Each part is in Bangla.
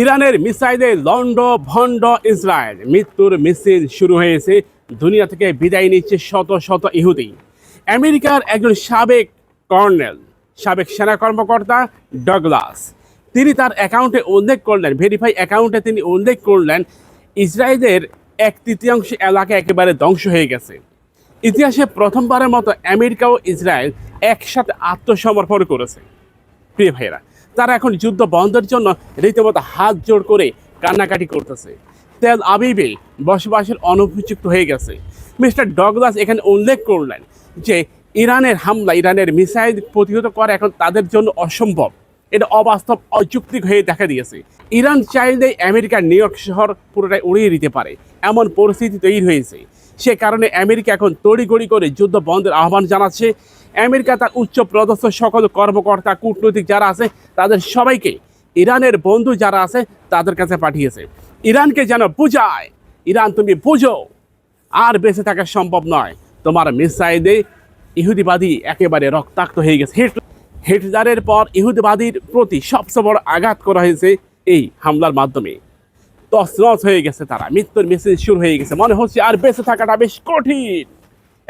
ইরানের মিসাইলে লন্ড ভন্ড ইসরায়েল। মৃত্যুর মিছিল শুরু হয়েছে। দুনিয়া থেকে বিদায় নিচ্ছে শত শত ইহুদি। আমেরিকার একজন সাবেক কর্নেল, সাবেক সেনা কর্মকর্তা ডগলাস। তিনি তার অ্যাকাউন্টে উল্লেখ করলেন, ভেরিফাই অ্যাকাউন্টে তিনি উল্লেখ করলেন, ইসরায়েলের এক তৃতীয়াংশ এলাকা একেবারে ধ্বংস হয়ে গেছে। ইতিহাসে প্রথমবারের মতো আমেরিকা ও ইসরায়েল একসাথে আত্মসমর্পণ করেছে। প্রিয় ভাইয়েরা তারা এখন যুদ্ধ বন্ধের জন্য রীতিমতো হাত জোড় করে কান্নাকাটি করতেছে। তেল আবিবে বসবাসের অনুপযুক্ত হয়ে গেছে। মিস্টার ডগলাস এখানে উল্লেখ করলেন যে, ইরানের হামলা, ইরানের মিসাইল প্রতিহত করা এখন তাদের জন্য অসম্ভব। এটা অবাস্তব, অযৌক্তিক হয়ে দেখা দিয়েছে। ইরান চাইলেই আমেরিকার নিউ ইয়র্ক শহর পুরোটাই উড়িয়ে দিতে পারে। এমন পরিস্থিতি তৈরি হয়েছে। সে কারণে আমেরিকা এখন তড়িগড়ি করে যুদ্ধ বন্ধের আহ্বান জানাচ্ছে। আমেরিকা তার উচ্চ পদস্থ সকল কর্মকর্তা, কূটনৈতিক যারা আছে, তাদের সবাইকে, ইরানের বন্ধু যারা আছে, তাদের কাছে পাঠিয়েছে। ইরানকে যেন বুঝায়, ইরান তুমি বুঝো, আর বেঁচে থাকা সম্ভব নয়। তোমার মিসাইলে ইহুদিবাদী একেবারে রক্তাক্ত হয়ে গেছে। হিট হিটলারের পর ইহুদিবাদীর প্রতি সবচেয়ে বড় আঘাত করা হয়েছে এই হামলার মাধ্যমে। তছনছ হয়ে গেছে তারা, মৃত্যুর মেসেজ শুরু হয়ে গেছে। মনে হচ্ছে আর বেঁচে থাকাটা বেশ কঠিন।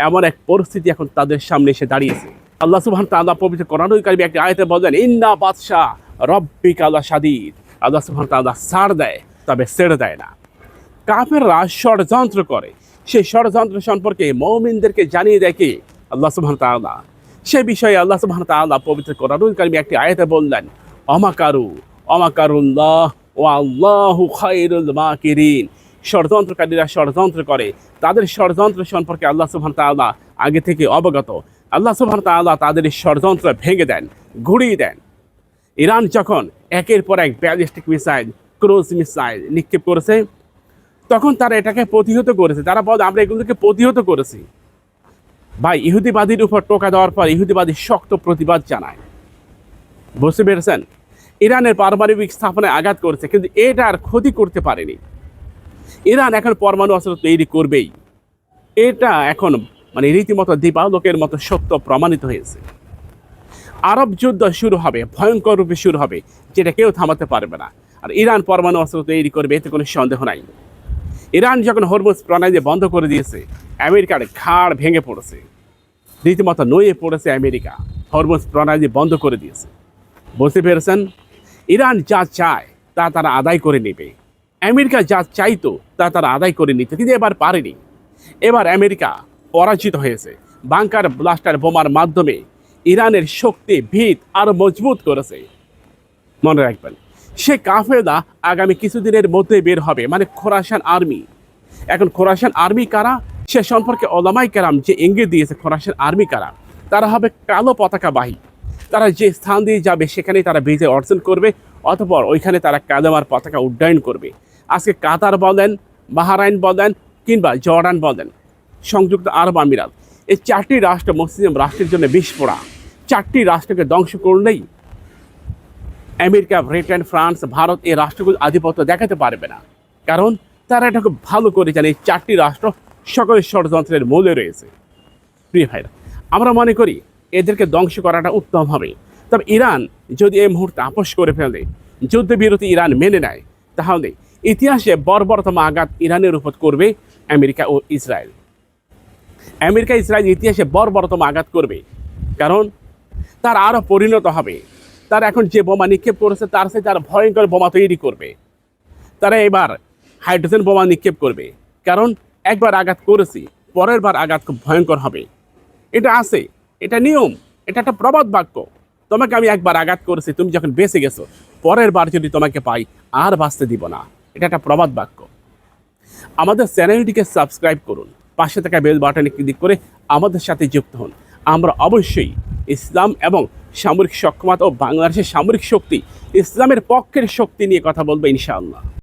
এমন এক পরিস্থিতি এখন তাদের সামনে এসে দাঁড়িয়েছে। আল্লাহ সুবহান তাআলা পবিত্র কোরআনুল কারিমে একটি আয়াতে বলেন ইন্না বাদশা রব্বিক আল্লাহ সাদিদ আল্লাহ সুবহান তাআলা ছাড় দেয়, তবে ছেড়ে দেয় না। কাফেররা ষড়যন্ত্র করে। সেই ষড়যন্ত্র সম্পর্কে মৌমিনদেরকে জানিয়ে দেয় কি? আল্লাহ সুবহান তাআলা। সে বিষয়ে আল্লাহ সুবহান তাআলা পবিত্র কোরআনুল কারিমে একটি আয়াতে বললেন, অমাকারু, অমাকারুল্লাহ ও আল্লাহু খায়রুল মাকিরিন। ষড়যন্ত্রকারীরা ষড়যন্ত্র করে। তাদের ষড়যন্ত্র সম্পর্কে আল্লাহ সুবহান তাআলা আগে থেকে অবগত। আল্লাহ সুবহান তাআলা তাদের ষড়যন্ত্র ভেঙে দেন, ঘুরিয়ে দেন। ইরান যখন একের পর এক ব্যালিস্টিক মিসাইল, ক্রুজ মিসাইল নিক্ষেপ করেছে, তখন তারা এটাকে প্রতিহত করেছে। তারা বলে, আমরা এগুলোকে প্রতিহত করেছি। ভাই, ইহুদিবাদীর উপর টোকা দেওয়ার পর ইহুদিবাদী শক্ত প্রতিবাদ জানায়। বুঝতে পেরেছেন? ইরানের পারমাণবিক স্থাপনায় আঘাত করেছে, কিন্তু এটা আর ক্ষতি করতে পারেনি। ইরান এখন পরমাণু অস্ত্র তৈরি করবেই। এটা এখন মানে রীতিমতো দীপালোকের মতো সত্য প্রমাণিত হয়েছে। আরব যুদ্ধ শুরু হবে, ভয়ঙ্কর রূপে শুরু হবে, যেটা কেউ থামাতে পারবে না। আর ইরান পরমাণু অস্ত্র তৈরি করবে, এতে কোনো সন্দেহ নাই। ইরান যখন হরমুজ প্রণালী বন্ধ করে দিয়েছে, আমেরিকার ঘাড় ভেঙে পড়েছে। রীতিমতো নইয়ে পড়েছে আমেরিকা, হরমুজ প্রণালী বন্ধ করে দিয়েছে। বুঝতে পেরেছেন? ইরান যা চায়, তা তারা আদায় করে নেবে। আমেরিকা যা চাইতো তা তারা আদায় করে নিতে। কিন্তু এবার পারেনি। এবার আমেরিকা পরাজিত হয়েছে। বাংকার ব্লাস্টার বোমার মাধ্যমে ইরানের শক্তি, ভিত আরও মজবুত করেছে। মনে রাখবেন, সে কাফেলা আগামী কিছুদিনের মধ্যে বের হবে মানে খোরাসান আর্মি। এখন খোরাসান আর্মি কারা? সে সম্পর্কে ওলামাই কেরাম যে ইঙ্গিত দিয়েছে, খোরাসান আর্মি কারা? তারা হবে কালো পতাকাবাহী তারা যে স্থান দিয়ে যাবে, সেখানেই তারা বিজয় অর্জন করবে, অতপর ওইখানে তারা কালেমার পতাকা উড্ডয়ন করবে। আজকে কাতার বলেন, বাহারাইন বলেন কিংবা জর্ডান বলেন, সংযুক্ত আরব আমিরাত। এই চারটি রাষ্ট্র মুসলিম রাষ্ট্রের জন্য বিস্ফোরা। চারটি রাষ্ট্রকে ধ্বংস করলেই আমেরিকা, ব্রিটেন, ফ্রান্স, ভারত এই রাষ্ট্রগুলো আধিপত্য দেখাতে পারবে না। কারণ তারা এটা খুব ভালো করে জানে, এই চারটি রাষ্ট্র সকলের ষড়যন্ত্রের মূলে রয়েছে। প্রিয় ভাইরা, আমরা মনে করি এদেরকে ধ্বংস করাটা উত্তম হবে। তবে ইরান যদি এই মুহূর্তে আপোষ করে ফেলে, যুদ্ধবিরতি ইরান মেনে নেয়, তাহলে ইতিহাসে বর্বরতম আঘাত ইরানের উপর করবে আমেরিকা ও ইসরায়েল। আমেরিকা ইসরায়েল ইতিহাসে বর্বরতম আঘাত করবে। কারণ তার আরও পরিণত হবে। তার এখন যে বোমা নিক্ষেপ করেছে, তার সাথে তার ভয়ঙ্কর বোমা তৈরি করবে। তারা এবার হাইড্রোজেন বোমা নিক্ষেপ করবে। কারণ একবার আঘাত করেছি, পরের বার আঘাত খুব ভয়ঙ্কর হবে। এটা আছে, এটা নিয়ম, এটা একটা প্রবাদ বাক্য। তোমাকে আমি একবার আঘাত করেছি, তুমি যখন বেঁচে গেছো, পরের বার যদি তোমাকে পাই, আর বাঁচতে দিব না। এটা একটা প্রবাদ বাক্য। আমাদের চ্যানেলটিকে সাবস্ক্রাইব করুন, পাশে থাকা বেল বাটনে ক্লিক করে আমাদের সাথে যুক্ত হন। আমরা অবশ্যই ইসলাম এবং সামরিক সক্ষমতা ও বাংলাদেশের সামরিক শক্তি, ইসলামের পক্ষের শক্তি নিয়ে কথা বলব ইনশাআল্লাহ।